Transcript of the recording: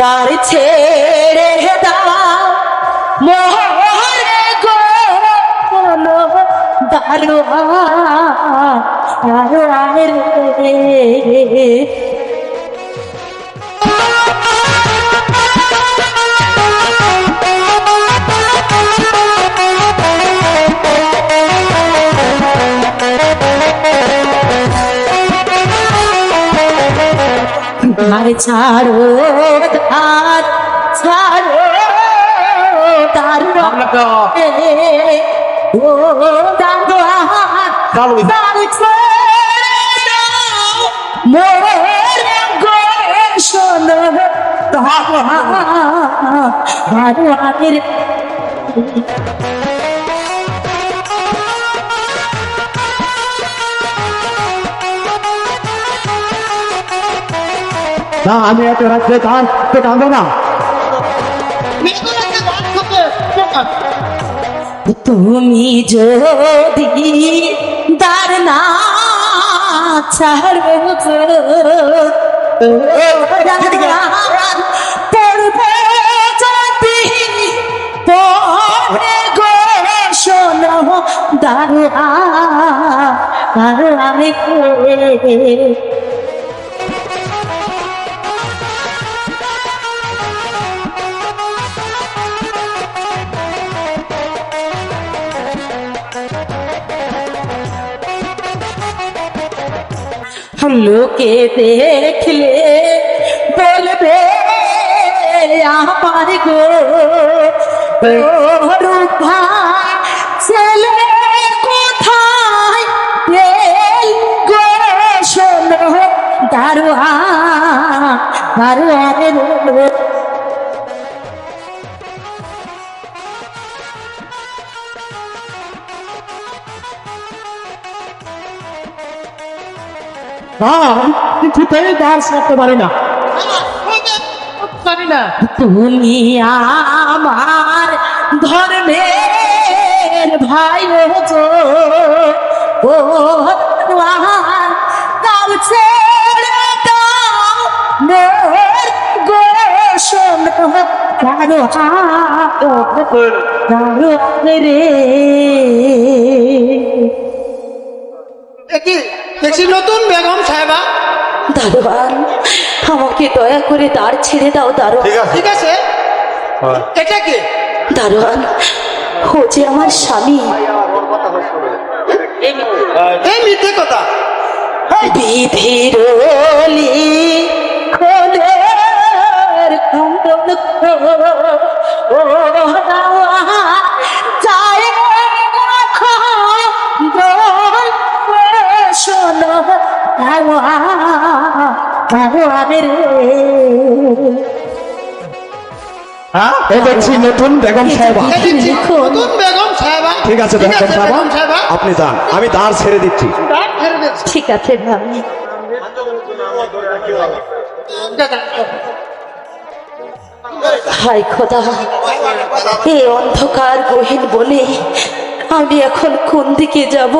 দার ছেড়ে দাও। মোহরে গো দারুয়া দারুয়া রে। ধার ছাড়ো ধার ছাড়ো ধার ও ছেড়ে। দাও মোর গো শোনো না, আমি এত রাত্রে গান তো কাঁদো না। তুমি যদি দার না ছাড়বে পড়বে যদি পড়বে গো, শোনো দারুয়া দারুয়া লোকে দেখলে বলবে আমার গো ভাই ছেলে কোথায় গো? শোনো দারুয়া দারুয়া রে না কিছুতেই ডান্স করতে পারি না। জানি না। তুমি আমার ধর্মের ভাই গো ও তাও ছেড়ে দাও মোর গো শোনো কারও কারও রে। দেখছি নতুন বেগম সাহেবা। দারোয়ান আমাকে দয়া করে দাঁড় ছেড়ে দাও দারোয়ান। ঠিক আছে। এটা কি? দারোয়ান ও যে আমার স্বামী। এই মিথ্যে কথা। বিধির খোলের দেখছি নতুন বেগম সাহেবা। সাহেবা। ঠিক আছে বেগম সাহেবা। আপনি যান আমি দাঁড় ছেড়ে দিচ্ছি। ডাক ছেড়ে দিচ্ছি। ঠিক আছে হাই খোদা এই অন্ধকার গহীন বলে আমি এখন কোন দিকে যাব?